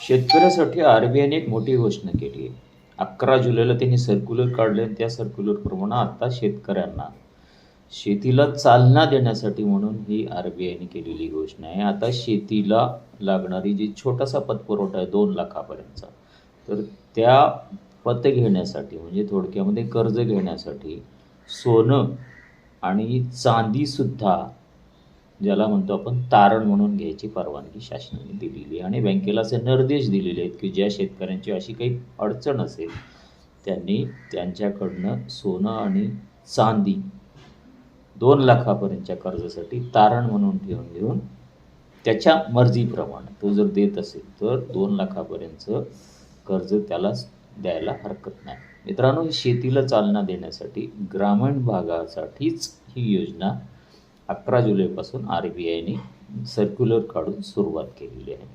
शेतकऱ्यासाठी R B आयने एक मोठी घोषणा केली आहे. अकरा जुलैला त्यांनी सर्क्युलर काढले आणि त्या सर्क्युलरप्रमाणे आता शेतकऱ्यांना शेतीला चालना देण्यासाठी म्हणून ही आर बी आयने केलेली घोषणा आहे. आता शेतीला लागणारी जी छोटासा पतपुरवठा आहे दोन लाखापर्यंतचा तर त्या पत घेण्यासाठी म्हणजे थोडक्यामध्ये कर्ज घेण्यासाठी सोनं आणि चांदीसुद्धा ज्याला म्हणतो आपण तारण म्हणून घ्यायची परवानगी शासनाने दिलेली आहे. आणि बँकेला असे निर्देश दिलेले आहेत की ज्या शेतकऱ्यांची अशी काही अडचण असेल त्यांनी त्यांच्याकडनं सोनं आणि चांदी दोन लाखापर्यंतच्या कर्जासाठी तारण म्हणून ठेवून घेऊन त्याच्या मर्जीप्रमाणे तो जर देत असेल तर दोन लाखापर्यंतचं कर्ज त्याला द्यायला हरकत नाही. मित्रांनो ही शेतीला चालना देण्यासाठी ग्रामीण भागासाठीच ही योजना अकरा जुलैपासून आर बी आयने सर्क्युलर काढून सुरुवात केलेली आहे.